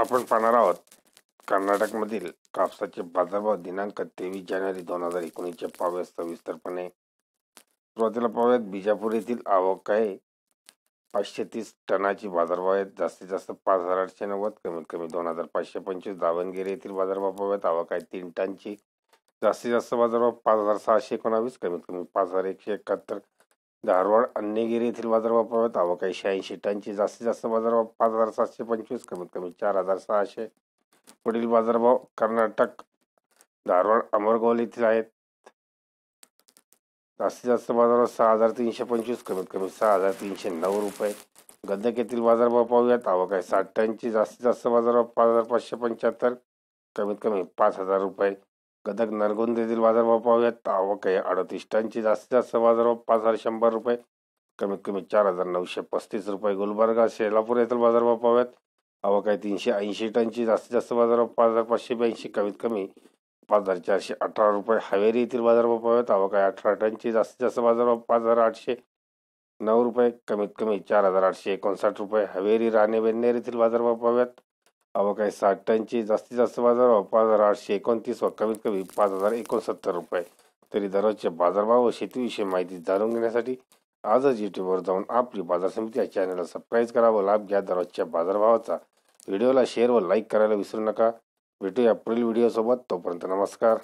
आपण पाहणार आहोत कर्नाटकमधील कापसाचे बाजारभाव दिनांक तेवीस जानेवारी दोन हजार एकोणीसचे पाहूयात सविस्तरपणे सुरुवातीला पाहूयात. बिजापूर येथील आवक आहे. पाचशे तीस टनाची बाजारभाव आहेत जास्तीत जास्त पाच हजार आठशे नव्वद कमीत कमी दोन हजार पाचशे पंचवीस. दावणगिरी येथील बाजारभाव पाहूयात. आवक आहे तीन टनची. जास्तीत जास्त बाजारभाव पाच हजार सहाशे एकोणावीस कमीत कमी पाच हजार एकशे एकाहत्तर. धारवाड अन्यगिरी येथील बाजारभाव पाहूयात आवक शहाऐंशी. टनची जास्तीत जास्त बाजारभाव पाच हजार सातशे पंचवीस कमीत कमी चार हजार सहाशे. पुढील बाजारभाव कर्नाटक धारवाड अमरगोल येथील आहेत. जास्तीत जास्त बाजारभाव सहा हजार तीनशे पंचवीस कमीत कमी सहा हजार तीनशे नऊ रुपये. गंदक येथील बाजारभाव पाहूयात आवक आहे साठ. टनची जास्तीत जास्त बाजारभाव पाच हजार पाचशे पंच्याहत्तर कमीत कमी पाच हजार रुपये. गदक नरगोंदेतील येथील बाजारभाव पाहूयात. आवक आहे अडतीस टनची. जास्तीत जास्त बाजारभाव पाच हजार शंभर रुपये. कमीत कमी चार हजार नऊशे पस्तीस रुपये. गुलबर्गा शेलापूर येथील बाजारभाव पाहूयात. आवक आहे तीनशे ऐंशी टनची. जास्तीत जास्त बाजारभाव पाच हजार पाचशे ब्याऐंशी. कमीत कमी पाच हजार चारशे अठरा रुपये. हवेरी येथील बाजारभाव पाहूयात. आवक आहे अठरा टनची. जास्तीत जास्त बाजारभाव पाच हजार आठशे नऊ रुपये. कमीत कमी चार हजार आठशे एकोणसाठ रुपये. हवेरी राणे बेन्नेर येथील बाजारभाव पाहूयात. आवक आहे साठ टनची जास्तीत जास्त बाजारभाव पाच हजार आठशे एकोणतीस व कमीत कमी पाच हजार एकोणसत्तर रुपये. तरी दररोजचे बाजारभाव व शेतीविषयी माहिती जाणून घेण्यासाठी आजच यूट्यूबवर जाऊन आपली बाजार समिती या चॅनलला सबस्क्राईब करा व लाभ घ्या दररोजच्या बाजारभावाचा व्हिडिओला शेअर व लाईक करायला विसरू नका. भेटूया पुढील व्हिडिओसोबत तोपर्यंत नमस्कार.